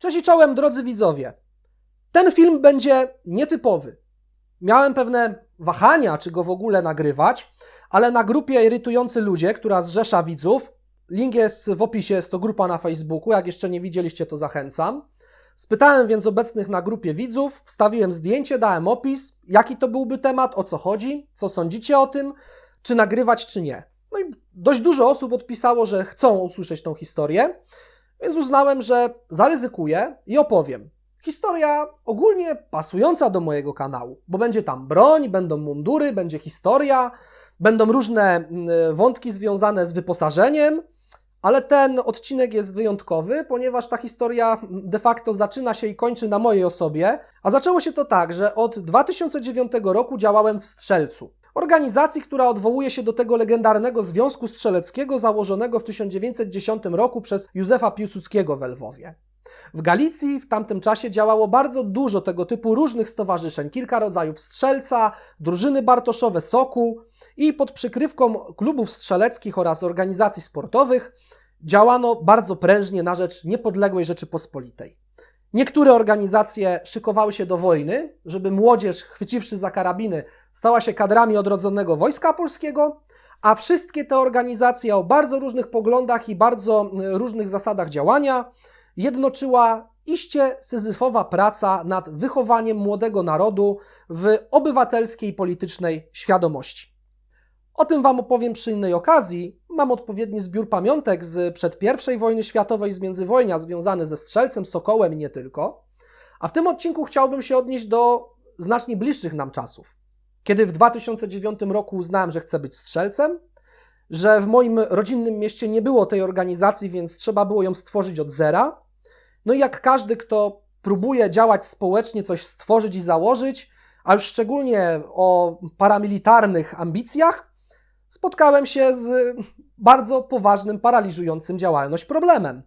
Cześć i czołem, drodzy widzowie. Ten film będzie nietypowy. Miałem pewne wahania, czy go w ogóle nagrywać, ale na grupie Irytujący Ludzie, która zrzesza widzów, link jest w opisie, jest to grupa na Facebooku, jak jeszcze nie widzieliście, to zachęcam. Spytałem więc obecnych na grupie widzów, wstawiłem zdjęcie, dałem opis, jaki to byłby temat, o co chodzi, co sądzicie o tym, czy nagrywać, czy nie. No i dość dużo osób odpisało, że chcą usłyszeć tą historię, więc uznałem, że zaryzykuję i opowiem. Historia ogólnie pasująca do mojego kanału, bo będzie tam broń, będą mundury, będzie historia, będą różne mm, wątki związane z wyposażeniem, ale ten odcinek jest wyjątkowy, ponieważ ta historia de facto zaczyna się i kończy na mojej osobie. A zaczęło się to tak, że od 2009 roku działałem w Strzelcu. Organizacji, która odwołuje się do tego legendarnego Związku Strzeleckiego założonego w 1910 roku przez Józefa Piłsudskiego w Lwowie. W Galicji w tamtym czasie działało bardzo dużo tego typu różnych stowarzyszeń, kilka rodzajów strzelca, drużyny bartoszowe Soku i pod przykrywką klubów strzeleckich oraz organizacji sportowych działano bardzo prężnie na rzecz niepodległej Rzeczypospolitej. Niektóre organizacje szykowały się do wojny, żeby młodzież, chwyciwszy za karabiny, stała się kadrami odrodzonego Wojska Polskiego, a wszystkie te organizacje o bardzo różnych poglądach i bardzo y, różnych zasadach działania jednoczyła iście syzyfowa praca nad wychowaniem młodego narodu w obywatelskiej politycznej świadomości. O tym Wam opowiem przy innej okazji. Mam odpowiedni zbiór pamiątek z przed I wojny światowej, z międzywojnia, związany ze strzelcem, sokołem i nie tylko. A w tym odcinku chciałbym się odnieść do znacznie bliższych nam czasów. Kiedy w 2009 roku uznałem, że chcę być strzelcem, że w moim rodzinnym mieście nie było tej organizacji, więc trzeba było ją stworzyć od zera. No i jak każdy, kto próbuje działać społecznie, coś stworzyć i założyć, a już szczególnie o paramilitarnych ambicjach, spotkałem się z bardzo poważnym, paraliżującym działalność problemem.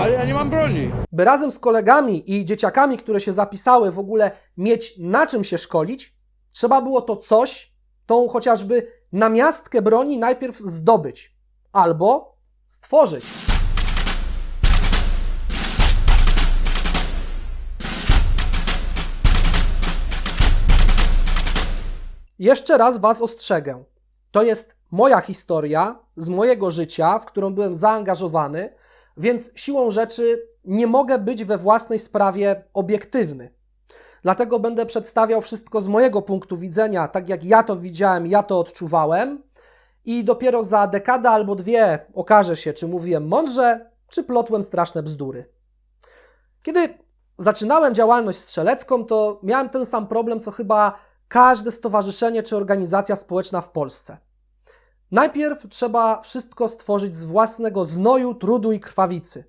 Ale ja nie mam broni. By razem z kolegami i dzieciakami, które się zapisały, w ogóle mieć na czym się szkolić, trzeba było to coś, tą chociażby namiastkę broni najpierw zdobyć albo stworzyć. Jeszcze raz Was ostrzegę. To jest moja historia z mojego życia, w którą byłem zaangażowany, więc siłą rzeczy nie mogę być we własnej sprawie obiektywny. Dlatego będę przedstawiał wszystko z mojego punktu widzenia, tak jak ja to widziałem, ja to odczuwałem, i dopiero za dekadę albo dwie okaże się, czy mówiłem mądrze, czy plotłem straszne bzdury. Kiedy zaczynałem działalność strzelecką, to miałem ten sam problem, co chyba każde stowarzyszenie czy organizacja społeczna w Polsce. Najpierw trzeba wszystko stworzyć z własnego znoju, trudu i krwawicy.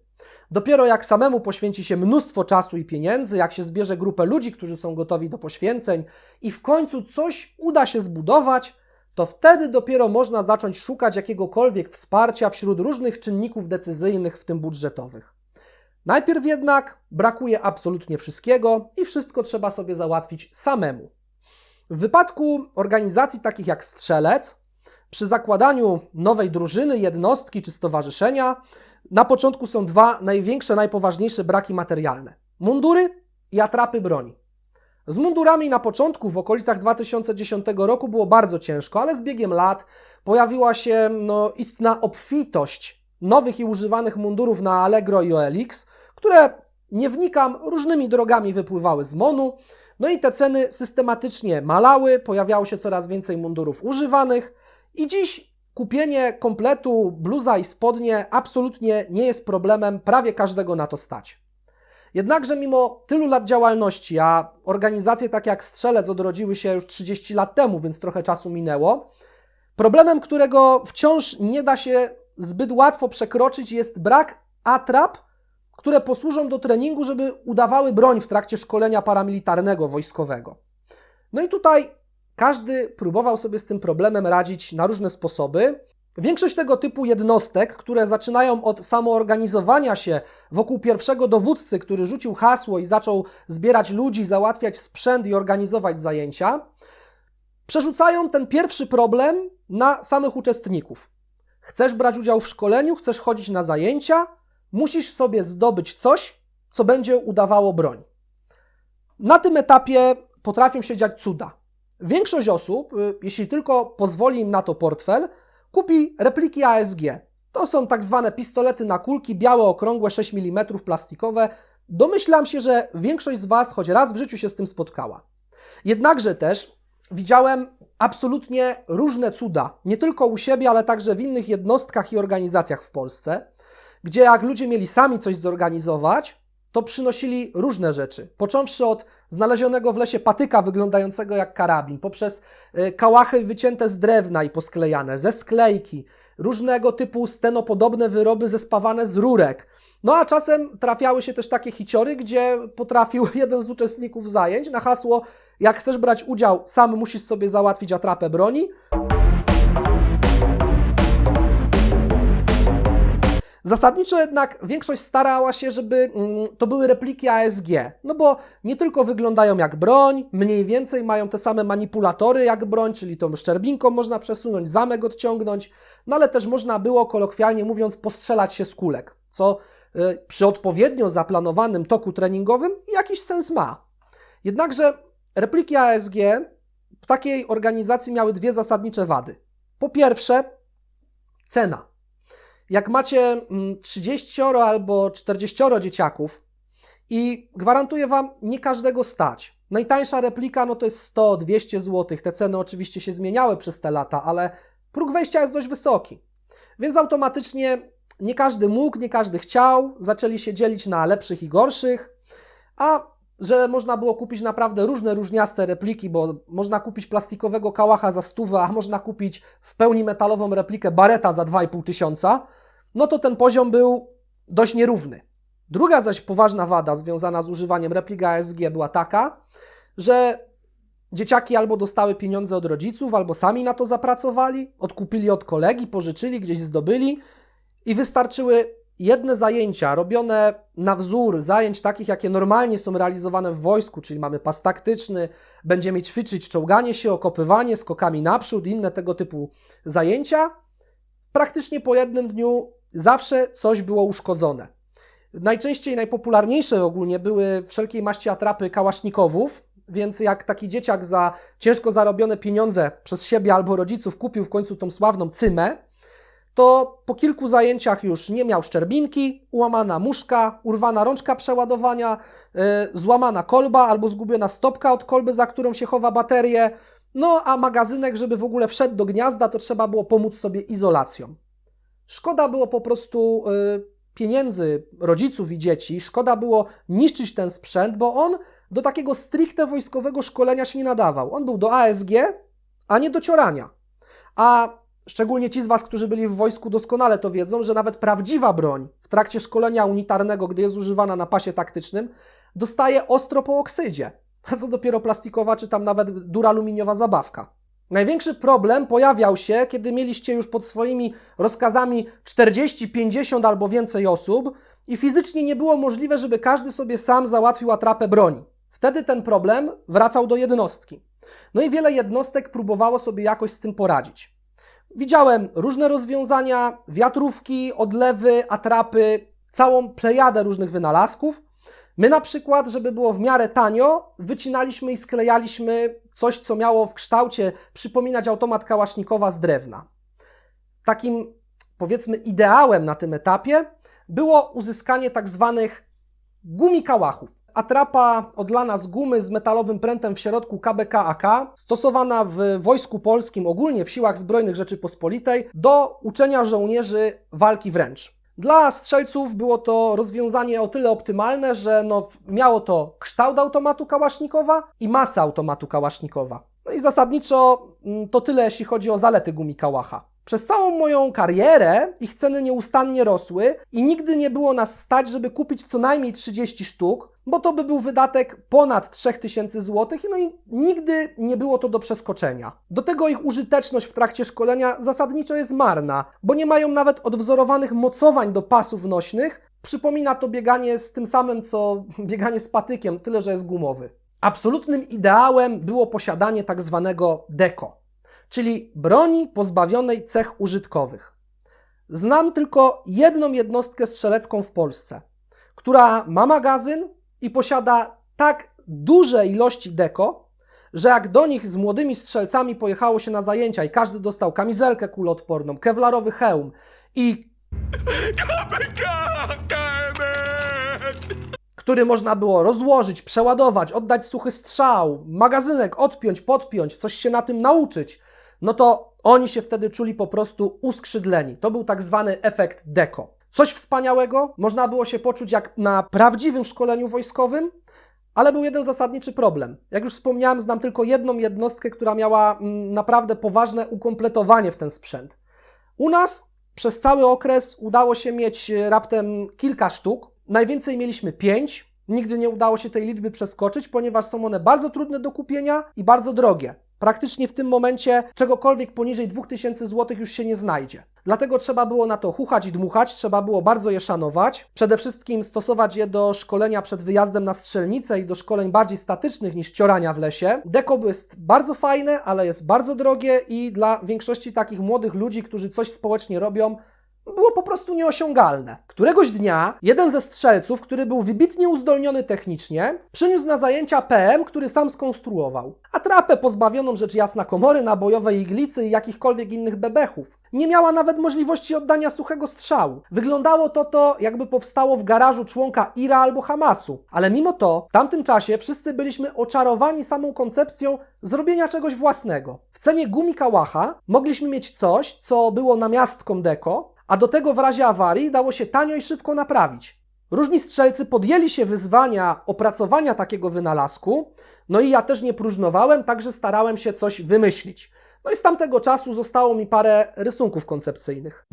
Dopiero jak samemu poświęci się mnóstwo czasu i pieniędzy, jak się zbierze grupę ludzi, którzy są gotowi do poświęceń i w końcu coś uda się zbudować, to wtedy dopiero można zacząć szukać jakiegokolwiek wsparcia wśród różnych czynników decyzyjnych, w tym budżetowych. Najpierw jednak brakuje absolutnie wszystkiego i wszystko trzeba sobie załatwić samemu. W wypadku organizacji takich jak Strzelec, przy zakładaniu nowej drużyny, jednostki czy stowarzyszenia, na początku są dwa największe, najpoważniejsze braki materialne: mundury i atrapy broni. Z mundurami na początku, w okolicach 2010 roku, było bardzo ciężko, ale z biegiem lat pojawiła się no, istna obfitość nowych i używanych mundurów na Allegro i OLX, które nie wnikam, różnymi drogami wypływały z MONu. No i te ceny systematycznie malały, pojawiało się coraz więcej mundurów używanych i dziś kupienie kompletu bluza i spodnie absolutnie nie jest problemem, prawie każdego na to stać. Jednakże mimo tylu lat działalności, a organizacje takie jak Strzelec odrodziły się już 30 lat temu, więc trochę czasu minęło, problemem, którego wciąż nie da się zbyt łatwo przekroczyć jest brak atrap, które posłużą do treningu, żeby udawały broń w trakcie szkolenia paramilitarnego, wojskowego. No i tutaj każdy próbował sobie z tym problemem radzić na różne sposoby. Większość tego typu jednostek, które zaczynają od samoorganizowania się wokół pierwszego dowódcy, który rzucił hasło i zaczął zbierać ludzi, załatwiać sprzęt i organizować zajęcia, przerzucają ten pierwszy problem na samych uczestników. Chcesz brać udział w szkoleniu, chcesz chodzić na zajęcia, musisz sobie zdobyć coś, co będzie udawało broń. Na tym etapie potrafią się dziać cuda. Większość osób, y, jeśli tylko pozwoli im na to portfel, kupi repliki ASG. To są tak zwane pistolety na kulki, białe, okrągłe, 6 mm, plastikowe. Domyślam się, że większość z Was choć raz w życiu się z tym spotkała. Jednakże też widziałem absolutnie różne cuda, nie tylko u siebie, ale także w innych jednostkach i organizacjach w Polsce, gdzie jak ludzie mieli sami coś zorganizować, to przynosili różne rzeczy. Począwszy od znalezionego w lesie patyka wyglądającego jak karabin, poprzez y, kałachy wycięte z drewna i posklejane, ze sklejki, różnego typu stenopodobne wyroby zespawane z rurek. No a czasem trafiały się też takie hiciory, gdzie potrafił jeden z uczestników zajęć na hasło jak chcesz brać udział, sam musisz sobie załatwić atrapę broni. Zasadniczo jednak większość starała się, żeby mm, to były repliki ASG, no bo nie tylko wyglądają jak broń, mniej więcej mają te same manipulatory jak broń, czyli tą szczerbinką można przesunąć, zamek odciągnąć, no ale też można było kolokwialnie mówiąc postrzelać się z kulek, co y, przy odpowiednio zaplanowanym toku treningowym jakiś sens ma. Jednakże repliki ASG w takiej organizacji miały dwie zasadnicze wady. Po pierwsze, cena. Jak macie mm, 30 albo 40 dzieciaków i gwarantuję Wam, nie każdego stać. Najtańsza replika no to jest 100-200 zł. Te ceny oczywiście się zmieniały przez te lata, ale próg wejścia jest dość wysoki. Więc automatycznie nie każdy mógł, nie każdy chciał. Zaczęli się dzielić na lepszych i gorszych. A że można było kupić naprawdę różne różniaste repliki, bo można kupić plastikowego kałacha za stówę, a można kupić w pełni metalową replikę Bareta za 2,5 tysiąca, no to ten poziom był dość nierówny. Druga zaś poważna wada związana z używaniem replik ASG była taka, że dzieciaki albo dostały pieniądze od rodziców, albo sami na to zapracowali, odkupili od kolegi, pożyczyli, gdzieś zdobyli i wystarczyły jedne zajęcia robione na wzór zajęć takich, jakie normalnie są realizowane w wojsku, czyli mamy pas taktyczny, będziemy ćwiczyć czołganie się, okopywanie, skokami naprzód, inne tego typu zajęcia, praktycznie po jednym dniu zawsze coś było uszkodzone. Najczęściej najpopularniejsze ogólnie były wszelkiej maści atrapy kałasznikowów, więc jak taki dzieciak za ciężko zarobione pieniądze przez siebie albo rodziców kupił w końcu tą sławną cymę, to po kilku zajęciach już nie miał szczerbinki, ułamana muszka, urwana rączka przeładowania, yy, złamana kolba albo zgubiona stopka od kolby, za którą się chowa baterię. No a magazynek, żeby w ogóle wszedł do gniazda, to trzeba było pomóc sobie izolacją. Szkoda było po prostu yy, pieniędzy rodziców i dzieci, szkoda było niszczyć ten sprzęt, bo on do takiego stricte wojskowego szkolenia się nie nadawał. On był do ASG, a nie do ciorania. A Szczególnie ci z Was, którzy byli w wojsku, doskonale to wiedzą, że nawet prawdziwa broń w trakcie szkolenia unitarnego, gdy jest używana na pasie taktycznym, dostaje ostro po oksydzie. A co dopiero plastikowa, czy tam nawet duraluminiowa zabawka. Największy problem pojawiał się, kiedy mieliście już pod swoimi rozkazami 40, 50 albo więcej osób i fizycznie nie było możliwe, żeby każdy sobie sam załatwił atrapę broni. Wtedy ten problem wracał do jednostki. No i wiele jednostek próbowało sobie jakoś z tym poradzić. Widziałem różne rozwiązania, wiatrówki, odlewy, atrapy, całą plejadę różnych wynalazków. My na przykład, żeby było w miarę tanio, wycinaliśmy i sklejaliśmy coś, co miało w kształcie przypominać automat kałasznikowa z drewna. Takim, powiedzmy, ideałem na tym etapie było uzyskanie tak zwanych gumikałachów. Atrapa odlana z gumy z metalowym prętem w środku KBK-AK, stosowana w Wojsku Polskim, ogólnie w Siłach Zbrojnych Rzeczypospolitej, do uczenia żołnierzy walki wręcz. Dla strzelców było to rozwiązanie o tyle optymalne, że no, miało to kształt automatu kałasznikowa i masę automatu kałasznikowa. No i zasadniczo mm, to tyle, jeśli chodzi o zalety gumikałacha. Przez całą moją karierę ich ceny nieustannie rosły i nigdy nie było nas stać, żeby kupić co najmniej 30 sztuk, bo to by był wydatek ponad 3000 zł, no i nigdy nie było to do przeskoczenia. Do tego ich użyteczność w trakcie szkolenia zasadniczo jest marna, bo nie mają nawet odwzorowanych mocowań do pasów nośnych. Przypomina to bieganie z tym samym, co bieganie z patykiem, tyle że jest gumowy. Absolutnym ideałem było posiadanie tak zwanego deko, czyli broni pozbawionej cech użytkowych. Znam tylko jedną jednostkę strzelecką w Polsce, która ma magazyn i posiada tak duże ilości deko, że jak do nich z młodymi strzelcami pojechało się na zajęcia i każdy dostał kamizelkę kuloodporną, kewlarowy hełm i który można było rozłożyć, przeładować, oddać suchy strzał, magazynek odpiąć, podpiąć, coś się na tym nauczyć, no to oni się wtedy czuli po prostu uskrzydleni. To był tak zwany efekt deko. Coś wspaniałego, można było się poczuć jak na prawdziwym szkoleniu wojskowym, ale był jeden zasadniczy problem. Jak już wspomniałem, znam tylko jedną jednostkę, która miała mm, naprawdę poważne ukompletowanie w ten sprzęt. U nas przez cały okres udało się mieć e, raptem kilka sztuk. Najwięcej mieliśmy pięć. Nigdy nie udało się tej liczby przeskoczyć, ponieważ są one bardzo trudne do kupienia i bardzo drogie. Praktycznie w tym momencie czegokolwiek poniżej 2000 zł już się nie znajdzie. Dlatego trzeba było na to chuchać i dmuchać, trzeba było bardzo je szanować. Przede wszystkim stosować je do szkolenia przed wyjazdem na strzelnicę i do szkoleń bardziej statycznych niż ciorania w lesie. Deko jest bardzo fajne, ale jest bardzo drogie i dla większości takich młodych ludzi, którzy coś społecznie robią, było po prostu nieosiągalne. Któregoś dnia jeden ze strzelców, który był wybitnie uzdolniony technicznie, przyniósł na zajęcia PM, który sam skonstruował. Atrapę pozbawioną rzecz jasna komory nabojowej iglicy i jakichkolwiek innych bebechów. Nie miała nawet możliwości oddania suchego strzału. Wyglądało to to, jakby powstało w garażu członka IRA albo Hamasu. Ale mimo to, w tamtym czasie wszyscy byliśmy oczarowani samą koncepcją zrobienia czegoś własnego. W cenie gumi Kałacha mogliśmy mieć coś, co było namiastką deko, a do tego w razie awarii dało się tanio i szybko naprawić. Różni strzelcy podjęli się wyzwania opracowania takiego wynalazku, no i ja też nie próżnowałem, także starałem się coś wymyślić. No i z tamtego czasu zostało mi parę rysunków koncepcyjnych.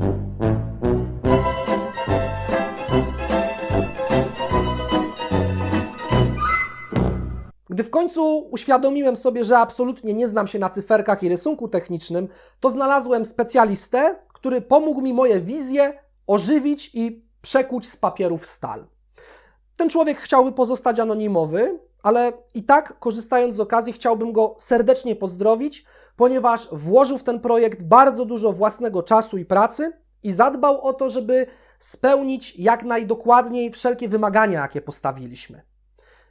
Gdy w końcu uświadomiłem sobie, że absolutnie nie znam się na cyferkach i rysunku technicznym, to znalazłem specjalistę, który pomógł mi moje wizje ożywić i przekuć z papieru w stal. Ten człowiek chciałby pozostać anonimowy, ale i tak, korzystając z okazji, chciałbym go serdecznie pozdrowić, ponieważ włożył w ten projekt bardzo dużo własnego czasu i pracy i zadbał o to, żeby spełnić jak najdokładniej wszelkie wymagania, jakie postawiliśmy.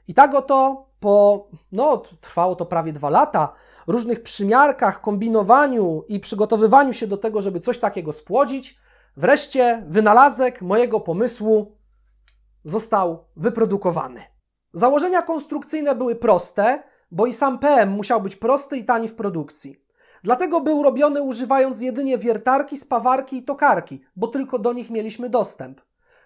I tak oto po, no trwało to prawie dwa lata, różnych przymiarkach, kombinowaniu i przygotowywaniu się do tego, żeby coś takiego spłodzić, wreszcie wynalazek mojego pomysłu został wyprodukowany. Założenia konstrukcyjne były proste, bo i sam PM musiał być prosty i tani w produkcji. Dlatego był robiony używając jedynie wiertarki, spawarki i tokarki, bo tylko do nich mieliśmy dostęp.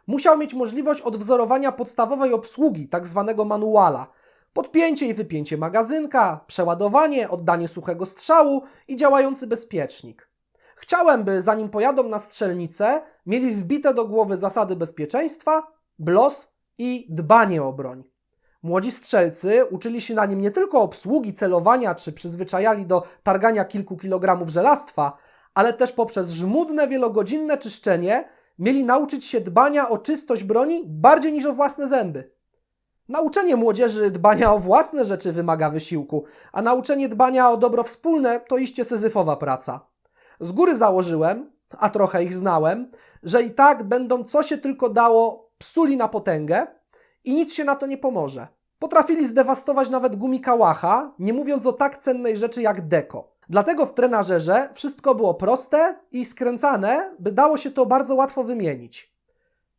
Musiał mieć możliwość odwzorowania podstawowej obsługi, tak zwanego manuala, podpięcie i wypięcie magazynka, przeładowanie, oddanie suchego strzału i działający bezpiecznik. Chciałem, by zanim pojadą na strzelnicę, mieli wbite do głowy zasady bezpieczeństwa, blos i dbanie o broń. Młodzi strzelcy uczyli się na nim nie tylko obsługi, celowania czy przyzwyczajali do targania kilku kilogramów żelastwa, ale też poprzez żmudne, wielogodzinne czyszczenie mieli nauczyć się dbania o czystość broni bardziej niż o własne zęby. Nauczenie młodzieży dbania o własne rzeczy wymaga wysiłku, a nauczenie dbania o dobro wspólne to iście syzyfowa praca. Z góry założyłem, a trochę ich znałem, że i tak będą co się tylko dało psuli na potęgę i nic się na to nie pomoże. Potrafili zdewastować nawet gumi kałacha, nie mówiąc o tak cennej rzeczy jak deko. Dlatego w trenażerze wszystko było proste i skręcane, by dało się to bardzo łatwo wymienić.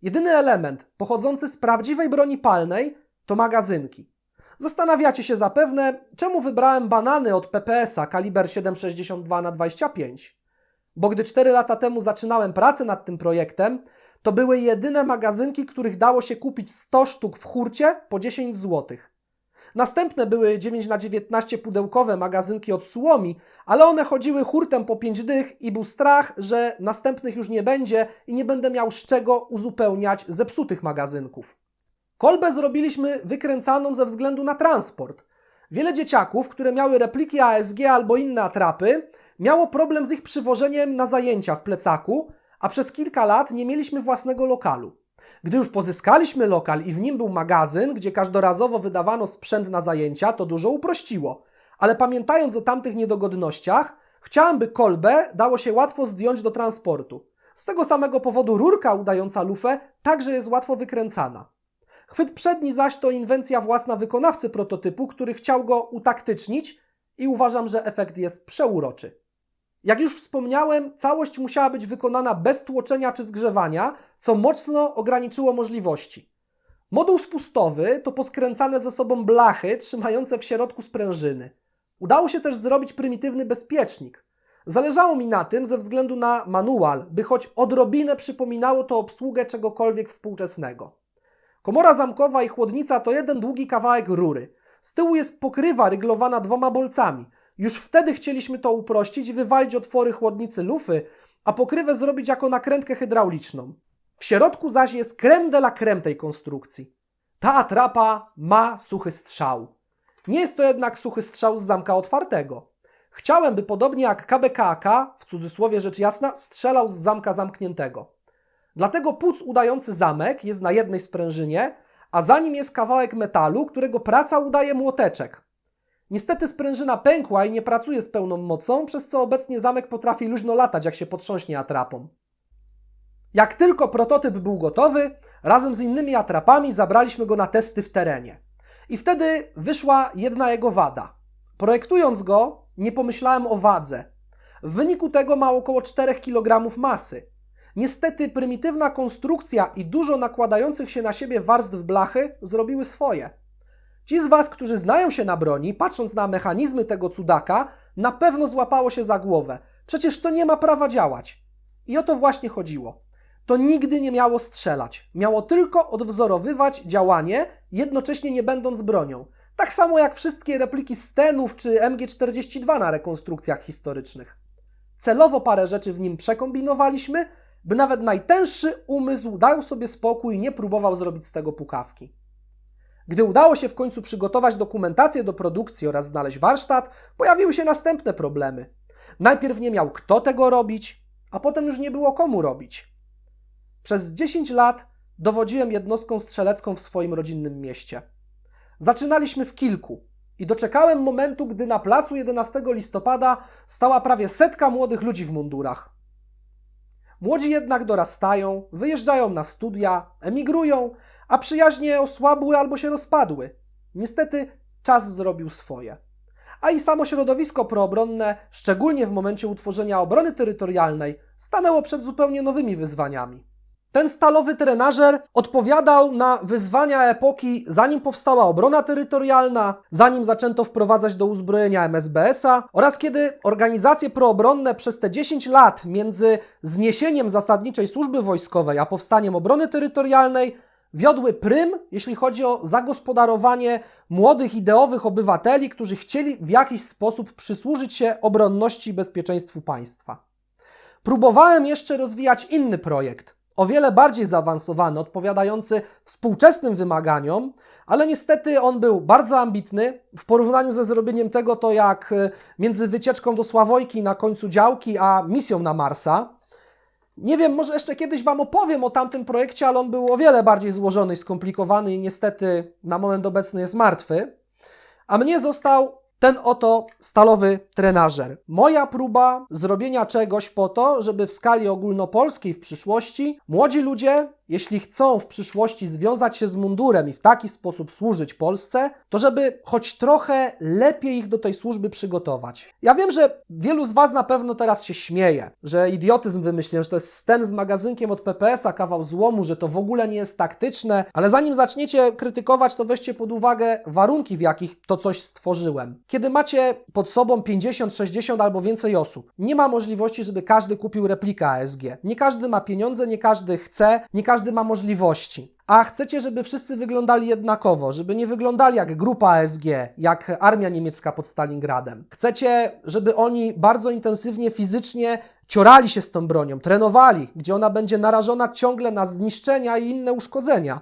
Jedyny element pochodzący z prawdziwej broni palnej to magazynki. Zastanawiacie się zapewne, czemu wybrałem banany od PPS-a kaliber 7,62 na 25. Bo gdy 4 lata temu zaczynałem pracę nad tym projektem, to były jedyne magazynki, których dało się kupić 100 sztuk w hurcie po 10 zł. Następne były 9 na 19 pudełkowe magazynki od Suomi, ale one chodziły hurtem po 5 dych i był strach, że następnych już nie będzie i nie będę miał z czego uzupełniać zepsutych magazynków. Kolbę zrobiliśmy wykręcaną ze względu na transport. Wiele dzieciaków, które miały repliki ASG albo inne atrapy, miało problem z ich przywożeniem na zajęcia w plecaku, a przez kilka lat nie mieliśmy własnego lokalu. Gdy już pozyskaliśmy lokal i w nim był magazyn, gdzie każdorazowo wydawano sprzęt na zajęcia, to dużo uprościło. Ale pamiętając o tamtych niedogodnościach, chciałem, by kolbę dało się łatwo zdjąć do transportu. Z tego samego powodu rurka udająca lufę także jest łatwo wykręcana. Chwyt przedni zaś to inwencja własna wykonawcy prototypu, który chciał go utaktycznić i uważam, że efekt jest przeuroczy. Jak już wspomniałem, całość musiała być wykonana bez tłoczenia czy zgrzewania, co mocno ograniczyło możliwości. Moduł spustowy to poskręcane ze sobą blachy trzymające w środku sprężyny. Udało się też zrobić prymitywny bezpiecznik. Zależało mi na tym ze względu na manual, by choć odrobinę przypominało to obsługę czegokolwiek współczesnego. Komora zamkowa i chłodnica to jeden długi kawałek rury. Z tyłu jest pokrywa ryglowana dwoma bolcami. Już wtedy chcieliśmy to uprościć i wywalić otwory chłodnicy lufy, a pokrywę zrobić jako nakrętkę hydrauliczną. W środku zaś jest creme de la creme tej konstrukcji. Ta atrapa ma suchy strzał. Nie jest to jednak suchy strzał z zamka otwartego. Chciałem, by podobnie jak KBKK, w cudzysłowie rzecz jasna, strzelał z zamka zamkniętego. Dlatego płuc udający zamek jest na jednej sprężynie, a za nim jest kawałek metalu, którego praca udaje młoteczek. Niestety sprężyna pękła i nie pracuje z pełną mocą, przez co obecnie zamek potrafi luźno latać, jak się potrząśnie atrapą. Jak tylko prototyp był gotowy, razem z innymi atrapami zabraliśmy go na testy w terenie. I wtedy wyszła jedna jego wada. Projektując go, nie pomyślałem o wadze. W wyniku tego ma około 4 kg masy. Niestety prymitywna konstrukcja i dużo nakładających się na siebie warstw blachy zrobiły swoje. Ci z Was, którzy znają się na broni, patrząc na mechanizmy tego cudaka, na pewno złapało się za głowę. Przecież to nie ma prawa działać. I o to właśnie chodziło. To nigdy nie miało strzelać. Miało tylko odwzorowywać działanie, jednocześnie nie będąc bronią. Tak samo jak wszystkie repliki Stenów czy MG42 na rekonstrukcjach historycznych. Celowo parę rzeczy w nim przekombinowaliśmy, by nawet najtęższy umysł dał sobie spokój i nie próbował zrobić z tego pukawki. Gdy udało się w końcu przygotować dokumentację do produkcji oraz znaleźć warsztat, pojawiły się następne problemy. Najpierw nie miał kto tego robić, a potem już nie było komu robić. Przez 10 lat dowodziłem jednostką strzelecką w swoim rodzinnym mieście. Zaczynaliśmy w kilku i doczekałem momentu, gdy na placu 11 listopada stała prawie setka młodych ludzi w mundurach. Młodzi jednak dorastają, wyjeżdżają na studia, emigrują, a przyjaźnie osłabły albo się rozpadły. Niestety czas zrobił swoje. A i samo środowisko proobronne, szczególnie w momencie utworzenia obrony terytorialnej, stanęło przed zupełnie nowymi wyzwaniami. Ten stalowy trenażer odpowiadał na wyzwania epoki, zanim powstała obrona terytorialna, zanim zaczęto wprowadzać do uzbrojenia MSBS-a oraz kiedy organizacje proobronne przez te 10 lat między zniesieniem zasadniczej służby wojskowej a powstaniem obrony terytorialnej wiodły prym, jeśli chodzi o zagospodarowanie młodych, ideowych obywateli, którzy chcieli w jakiś sposób przysłużyć się obronności i bezpieczeństwu państwa. Próbowałem jeszcze rozwijać inny projekt, o wiele bardziej zaawansowany, odpowiadający współczesnym wymaganiom, ale niestety on był bardzo ambitny. W porównaniu ze zrobieniem tego, to jak y, między wycieczką do Sławojki na końcu działki, a misją na Marsa. Nie wiem, może jeszcze kiedyś Wam opowiem o tamtym projekcie, ale on był o wiele bardziej złożony i skomplikowany i niestety na moment obecny jest martwy. A mnie został ten oto stalowy trenażer. Moja próba zrobienia czegoś po to, żeby w skali ogólnopolskiej w przyszłości młodzi ludzie, jeśli chcą w przyszłości związać się z mundurem i w taki sposób służyć Polsce, to żeby choć trochę lepiej ich do tej służby przygotować. Ja wiem, że wielu z Was na pewno teraz się śmieje, że idiotyzm wymyśliłem, że to jest ten z magazynkiem od PPS-a, kawał złomu, że to w ogóle nie jest taktyczne, ale zanim zaczniecie krytykować, to weźcie pod uwagę warunki, w jakich to coś stworzyłem. Kiedy macie pod sobą 50, 60 albo więcej osób, nie ma możliwości, żeby każdy kupił replikę ASG. Nie każdy ma pieniądze, nie każdy chce, nie każdy ma możliwości. A chcecie, żeby wszyscy wyglądali jednakowo, żeby nie wyglądali jak grupa ASG, jak armia niemiecka pod Stalingradem. Chcecie, żeby oni bardzo intensywnie fizycznie ciorali się z tą bronią, trenowali, gdzie ona będzie narażona ciągle na zniszczenia i inne uszkodzenia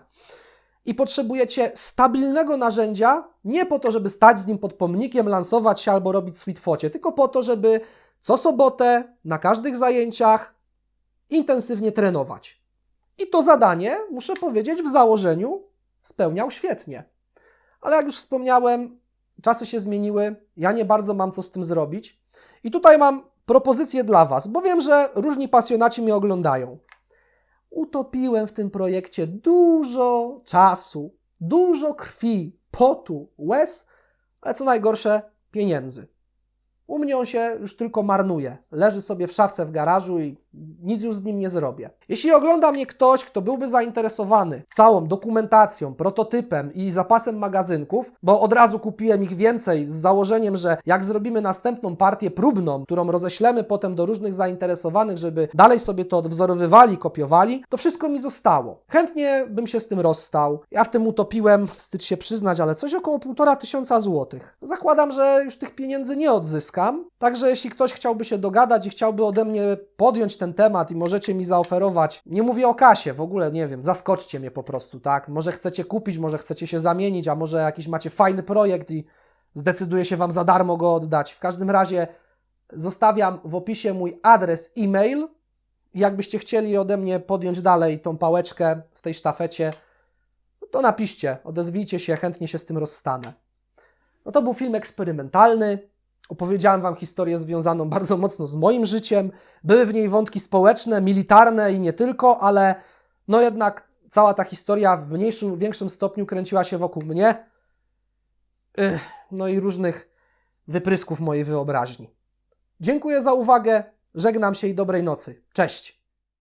i potrzebujecie stabilnego narzędzia, nie po to, żeby stać z nim pod pomnikiem, lansować się albo robić sweetfocie, tylko po to, żeby co sobotę na każdych zajęciach intensywnie trenować. I to zadanie, muszę powiedzieć, w założeniu spełniał świetnie. Ale jak już wspomniałem, czasy się zmieniły, ja nie bardzo mam co z tym zrobić. I tutaj mam propozycję dla Was, bo wiem, że różni pasjonaci mnie oglądają. Utopiłem w tym projekcie dużo czasu, dużo krwi, potu, łez, ale co najgorsze, pieniędzy. U mnie on się już tylko marnuje. Leży sobie w szafce w garażu i nic już z nim nie zrobię. Jeśli ogląda mnie ktoś, kto byłby zainteresowany całą dokumentacją, prototypem i zapasem magazynków, bo od razu kupiłem ich więcej z założeniem, że jak zrobimy następną partię próbną, którą roześlemy potem do różnych zainteresowanych, żeby dalej sobie to odwzorowywali, kopiowali, to wszystko mi zostało. Chętnie bym się z tym rozstał. Ja w tym utopiłem, wstyd się przyznać, ale coś około półtora tysiąca złotych. Zakładam, że już tych pieniędzy nie odzyskam, także jeśli ktoś chciałby się dogadać i chciałby ode mnie podjąć ten temat i możecie mi zaoferować, nie mówię o kasie, w ogóle nie wiem, zaskoczcie mnie po prostu, tak? Może chcecie kupić, może chcecie się zamienić, a może jakiś macie fajny projekt i zdecyduje się Wam za darmo go oddać. W każdym razie zostawiam w opisie mój adres e-mail. Jakbyście chcieli ode mnie podjąć dalej tą pałeczkę w tej sztafecie, to napiszcie, odezwijcie się, chętnie się z tym rozstanę. No to był film eksperymentalny. Opowiedziałem Wam historię związaną bardzo mocno z moim życiem. Były w niej wątki społeczne, militarne i nie tylko, ale no jednak cała ta historia w mniejszym, większym stopniu kręciła się wokół mnie. Ych, no i różnych wyprysków mojej wyobraźni. Dziękuję za uwagę, żegnam się i dobrej nocy. Cześć!